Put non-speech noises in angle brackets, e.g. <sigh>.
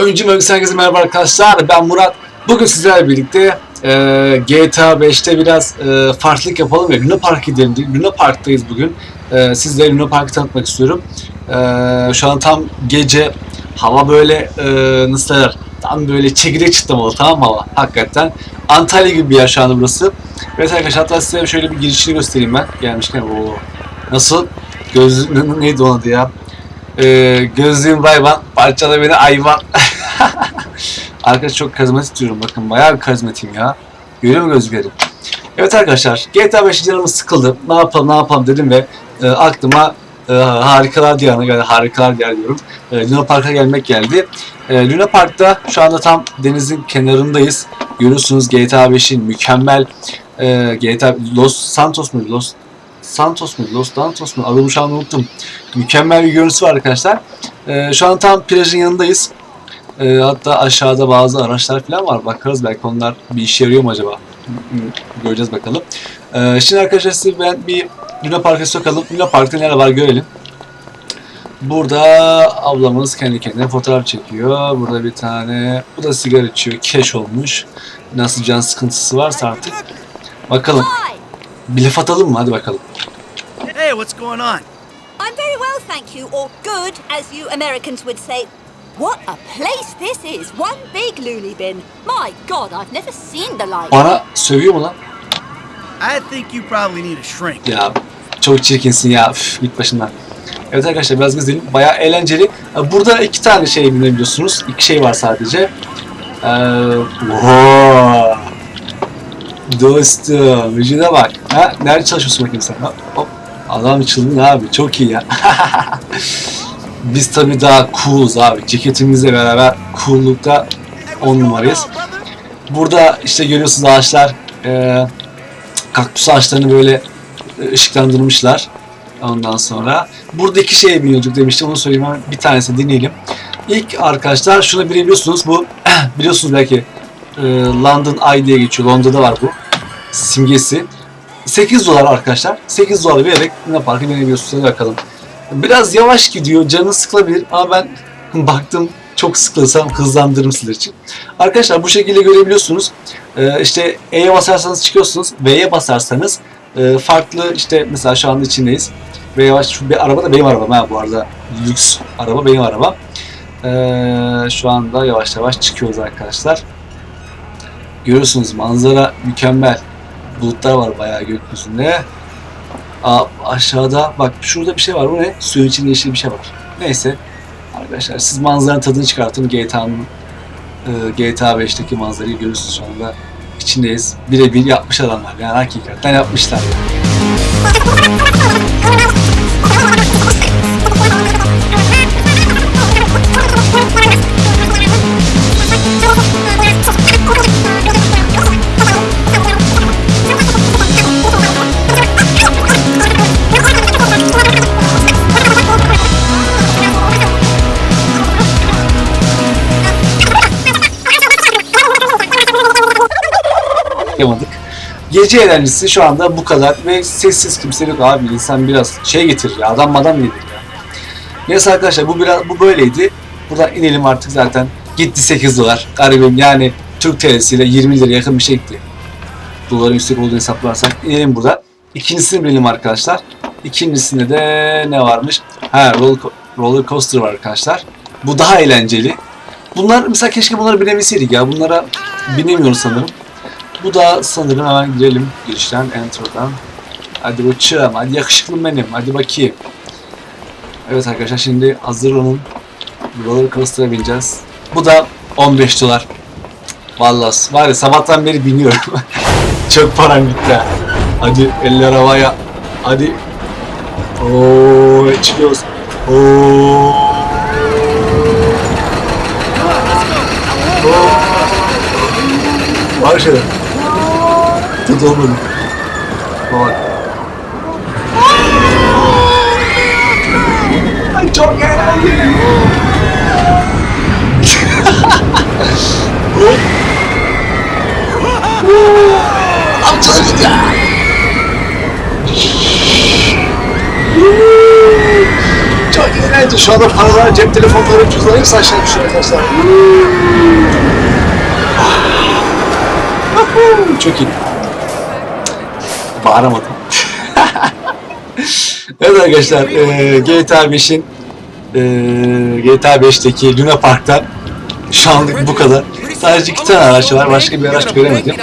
Oyuncu Mövgüsü herkese merhaba arkadaşlar. Ben Murat. Bugün sizlerle birlikte e, GTA 5'te biraz e, farklılık yapalım ve Luna Park'a gidelim. Luna Park'tayız bugün. E, sizlere Luna Park'ı tanıtmak istiyorum. E, şu an tam gece. Hava böyle e, nasıl derler? Tam böyle çekirdek çıtlamalı tamam mı hava? Hakikaten. Antalya gibi bir yer şu anda burası. Evet arkadaşlar hatta size şöyle bir girişini göstereyim ben. Gelmişken o Nasıl? Göz <laughs> neydi onun adı ya? Ee, gözlüğüm bayvan, parçala beni ayvan. <laughs> Arkadaş çok karizmatik diyorum bakın bayağı bir karizmatiyim ya. Görüyor mu gözlüklerim? Evet arkadaşlar GTA 5 canımız sıkıldı. Ne yapalım ne yapalım dedim ve e, aklıma e, harikalar diyarına yani harikalar diyar diyorum. E, Luna Park'a gelmek geldi. E, Luna Park'ta şu anda tam denizin kenarındayız. Görüyorsunuz GTA 5'in mükemmel e, GTA Los Santos mu Los Santos mu Los Santos mu adını şu an unuttum. Mükemmel bir görüntüsü var arkadaşlar. E, şu an tam plajın yanındayız. E, hatta aşağıda bazı araçlar falan var. Bakarız belki onlar bir işe yarıyor mu acaba? Göreceğiz bakalım. E, şimdi arkadaşlar size ben bir Luna Park'a sokalım. Luna Park'ta neler var görelim. Burada ablamız kendi kendine fotoğraf çekiyor. Burada bir tane, bu da sigara içiyor. Keş olmuş. Nasıl can sıkıntısı varsa artık. Bakalım. Bir laf atalım mı? Hadi bakalım. Hey, what's going on? I'm very well, thank you, or good, as you Americans would say. What a place this is! One big loony bin. My God, I've never seen the like. Bana sövüyor mu lan? I think you probably need a shrink. Ya çok çirkinsin ya. Üf, git başından. Evet arkadaşlar biraz gezelim. Bayağı eğlenceli. Ee, Burada iki tane şey binebiliyorsunuz. İki şey var sadece. Ee. Dostum, vücuda bak. Ha, nerede çalışıyorsun bakayım sen? Hop, hop. Adam çılgın abi. Çok iyi ya. <laughs> Biz tabii daha cool'uz abi. Ceketimizle beraber cool'lukta on numarayız. Burada işte görüyorsunuz ağaçlar. Ee, kaktüs ağaçlarını böyle e, ışıklandırmışlar. Ondan sonra buradaki şeye biniyorduk demiştim onu söyleyeyim hemen bir tanesini dinleyelim. İlk arkadaşlar şunu bilebiliyorsunuz bu <clears throat> biliyorsunuz belki e, London Eye diye geçiyor. Londra'da var bu simgesi. 8 dolar arkadaşlar. 8 dolar vererek Luna Park'a binebiliyorsunuz. Hadi bakalım. Biraz yavaş gidiyor. Canı sıkılabilir ama ben baktım çok sıkılsam hızlandırırım sizler için. Arkadaşlar bu şekilde görebiliyorsunuz. Ee, işte E'ye basarsanız çıkıyorsunuz. V'ye basarsanız e, farklı işte mesela şu anda içindeyiz. Ve yavaş şu bir araba da benim arabam ha bu arada. Lüks araba benim arabam. Ee, şu anda yavaş yavaş çıkıyoruz arkadaşlar. Görüyorsunuz manzara mükemmel. Bulutlar var bayağı gökyüzünde. Aa, aşağıda bak şurada bir şey var. Bu ne? Suyun içinde yeşil bir şey var. Neyse. Arkadaşlar siz manzaranın tadını çıkartın. GTA'nın e, GTA 5'teki manzarayı görüyorsunuz şu anda. İçindeyiz. Birebir yapmış adamlar. Yani hakikaten yapmışlar. <laughs> yapamadık. Gece eğlencesi şu anda bu kadar ve sessiz kimse yok abi insan biraz şey getir ya adam madam nedir ya. Neyse arkadaşlar bu biraz bu böyleydi. Buradan inelim artık zaten. Gitti 8 dolar. Garibim yani Türk TL'siyle 20 lira yakın bir şey. Doların yüksek olduğunu hesaplarsak inelim burada. İkincisini bilelim arkadaşlar. İkincisinde de ne varmış? Ha roller, co- roller coaster var arkadaşlar. Bu daha eğlenceli. Bunlar mesela keşke bunları binebilseydik ya. Bunlara binemiyoruz sanırım. Bu da sanırım hemen girelim girişten, enter'dan. Hadi uçağım, hadi yakışıklım benim, hadi bakayım. Evet arkadaşlar şimdi hazır olun. Roller coaster'a bineceğiz. Bu da 15 dolar. Vallahi var ya sabahtan beri biniyorum. <laughs> Çok param gitti ha. Hadi eller havaya. Hadi. Oo çıkıyoruz. Oo. Oo. Var şeyler. Tut olmadı. Bak. Ay çok eğlenceli. Amcalar gidiyor. Çok eğlenceli. şu anda paralar, cep telefonları, hepsi aşağı düşüyor arkadaşlar. Çok iyi. Bağıramadım. <laughs> evet arkadaşlar, e, GTA 5'in e, GTA 5'teki Luna Park'tan şu anlık bu kadar. Sadece iki tane araç var, başka bir araç göremedim.